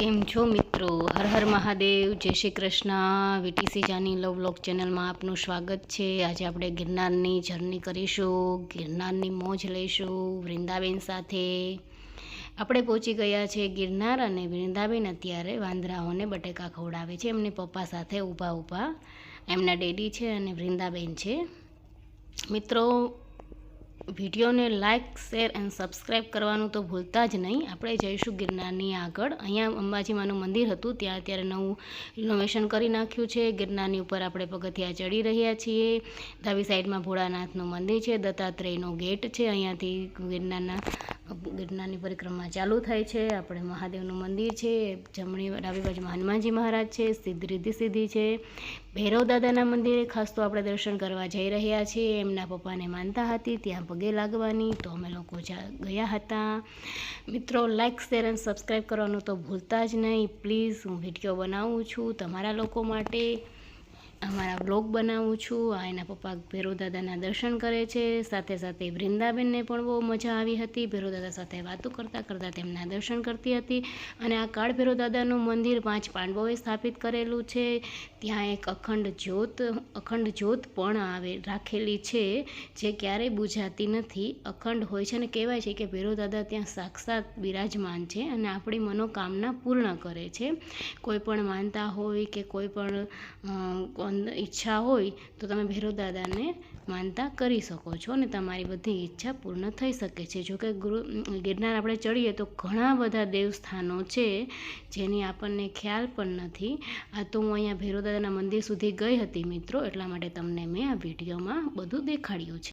કેમ છો મિત્રો? હર હર મહાદેવ, જય Shri Krishna. VTC Jani love vlog ચેનલમાં આપનું સ્વાગત છે. આજે આપણે ગિરનારની જર્ની કરીશું, ગિરનારની મોજ લઈશું, વૃંદાબેન સાથે. આપણે પહોંચી ગયા છે ગિરનાર અને વૃંદાબેન અત્યારે વાંદરાઓને બટેકા ખવડાવે છે. એમને પપ્પા સાથે ઊભા ઊભા એમના ડેડી છે અને વૃંદાબેન છે. મિત્રો વિડીયોને લાઇક શેર એન્ડ સબસ્ક્રાઈબ કરવાનું તો ભૂલતા જ નહીં. આપણે જઈશું ગિરનારની આગળ. અહીંયા અંબાજીમાનું મંદિર હતું. ત્યાં અત્યારે નવું રિનોવેશન કરી નાખ્યું છે. ગિરનારની ઉપર આપણે પગથિયા ચડી રહ્યા છીએ. ડાબી સાઈડમાં ભોળાનાથનું મંદિર છે. દત્તાત્રેયનો ગેટ છે. અહીંયાથી ગિરનારના ગિરનારની પરિક્રમા ચાલુ થાય છે. આપણે મહાદેવનું મંદિર છે. જમણી ડાબી બાજુમાં હનુમાનજી મહારાજ છે. સિદ્ધ રિદ્ધિ સિદ્ધિ છે. ભૈરવ દાદાના મંદિરે ખાસ તો આપણે દર્શન કરવા જઈ રહ્યા છીએ. એમના પપ્પાને માનતા હતી. ત્યાં પગે લાગવાની તો અમે લોકો ગયા હતા. મિત્રો લાઇક શેર અને સબસ્ક્રાઈબ કરવાનું તો ભૂલતા જ નહીં. પ્લીઝ હું વીડિયો બનાવું છું તમારા લોકો માટે. અમારા બ્લોગ બનાવું છું, આ એના પપ્પા ભેરો દાદાના દર્શન કરે છે, સાથે સાથે વૃંદાબેનને પણ બહુ મજા આવી હતી ભેરો દાદા સાથે વાતો કરતાં કરતાં તેમના દર્શન કરતી હતી અને આ કાળ ભેરો દાદાનું મંદિર પાંચ પાંડવોએ સ્થાપિત કરેલું છે, ત્યાં એક અખંડ જ્યોત અખંડ જ્યોત પણ આવે, રાખેલી છે, જે ક્યારેય બુઝાતી નથી, અખંડ હોય છે અને કહેવાય છે કે ભેરો દાદા ત્યાં સાક્ષાત બિરાજમાન છે અને આપણી મનોકામના પૂર્ણ કરે છે, કોઈ પણ માનતા હોય કે કોઈ પણ ઈચ્છા હોય તો તમે ભૈરવ દાદાને માનતા કરી શકો છો અને તમારી બધી ઈચ્છા પૂર્ણ થઈ શકે છે. જોકે ગુરુ, ગિરનાર આપણે ચડીએ તો ઘણા બધા દેવસ્થાનો છે જેની આપણને ખ્યાલ પણ નથી. આ તો હું અહીંયા ભૈરવ દાદાના મંદિર સુધી ગઈ હતી મિત્રો, એટલા માટે તમને મેં આ વિડીયોમાં બધું દેખાડ્યું છે.